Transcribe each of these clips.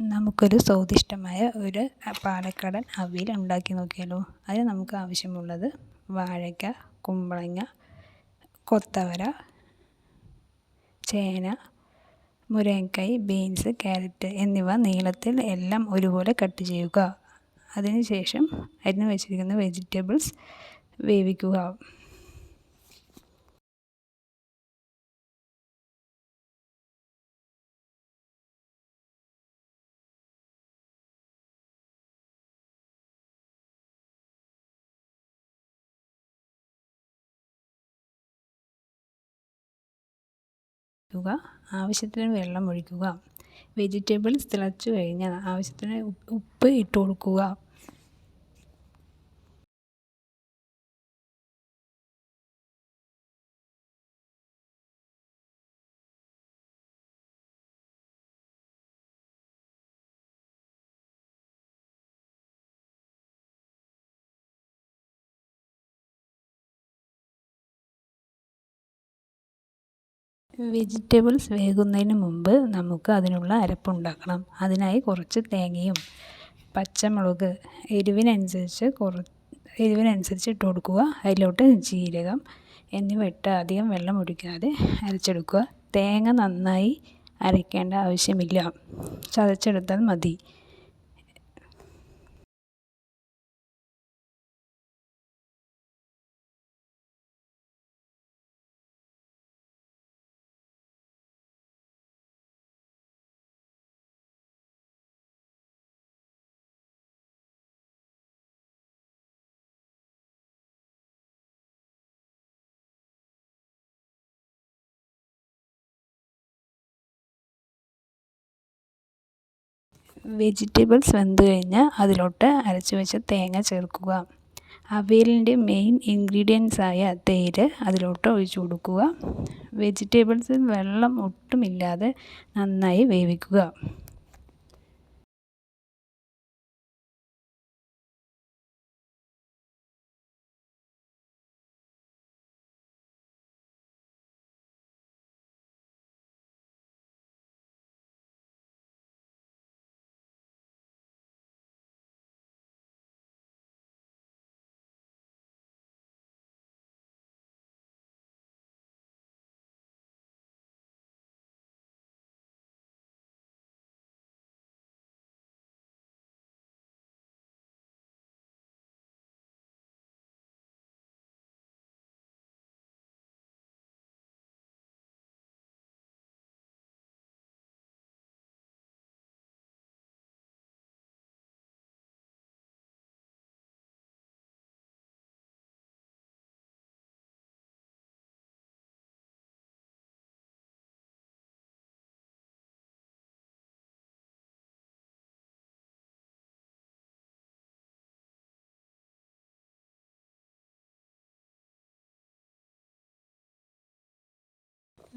നമുക്കൊരു സ്വാദിഷ്ടമായ ഒരു പാലക്കാടൻ അവിയൽ ഉണ്ടാക്കി നോക്കിയാലോ? അതിന് നമുക്ക് ആവശ്യമുള്ളത് വാഴയ്ക്ക കുമ്പളങ്ങ കൊത്തവര ചേന മുരങ്ങക്കായ് ബീൻസ് ക്യാരറ്റ് എന്നിവ നീളത്തിൽ എല്ലാം ഒരുപോലെ കട്ട് ചെയ്യുക. അതിനുശേഷം അരിഞ്ഞു വെച്ചിരിക്കുന്ന വെജിറ്റബിൾസ് വേവിക്കുക. വയ്ക്കുക ആവശ്യത്തിന് വെള്ളം ഒഴിക്കുക വെജിറ്റബിൾസ് തിളച്ചു കഴിഞ്ഞാൽ ആവശ്യത്തിന് ഉപ്പ് ഇട്ട് കൊടുക്കുക. വെജിറ്റബിൾസ് വേകുന്നതിന് മുമ്പ് നമുക്ക് അതിനുള്ള അരപ്പുണ്ടാക്കണം. അതിനായി കുറച്ച് തേങ്ങയും പച്ചമുളക് എരിവിനനുസരിച്ച് കുറ എരിവിനനുസരിച്ച് ഇട്ട് കൊടുക്കുക. അതിലോട്ട് ജീരകം എന്നിവ ഇട്ട് അധികം വെള്ളം ഒഴിക്കാതെ അരച്ചെടുക്കുക. തേങ്ങ നന്നായി അരയ്ക്കേണ്ട ആവശ്യമില്ല. ചതച്ചെടുത്താൽ മതി. വെജിറ്റബിൾസ് വെന്ത് കഴിഞ്ഞാൽ അതിലോട്ട് അരച്ച് വെച്ച തേങ്ങ ചേർക്കുക. അവിയലിന്റെ മെയിൻ ഇൻഗ്രീഡിയൻസ് ആയ തേര് അതിലോട്ട് ഒഴിച്ചു കൊടുക്കുക. വെജിറ്റബിൾസിൽ വെള്ളം ഒട്ടുമില്ലാതെ നന്നായി വേവിക്കുക.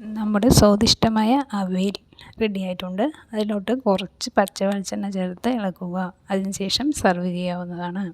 നമ്മുടെ സ്വാദിഷ്ടമായ അവിയൽ റെഡി ആയിട്ടുണ്ട്. അതിലോട്ട് കുറച്ച് പച്ച വെളിച്ചെണ്ണ ചേർത്ത് ഇളക്കുക. അതിനുശേഷം സെർവ് ചെയ്യാവുന്നതാണ്.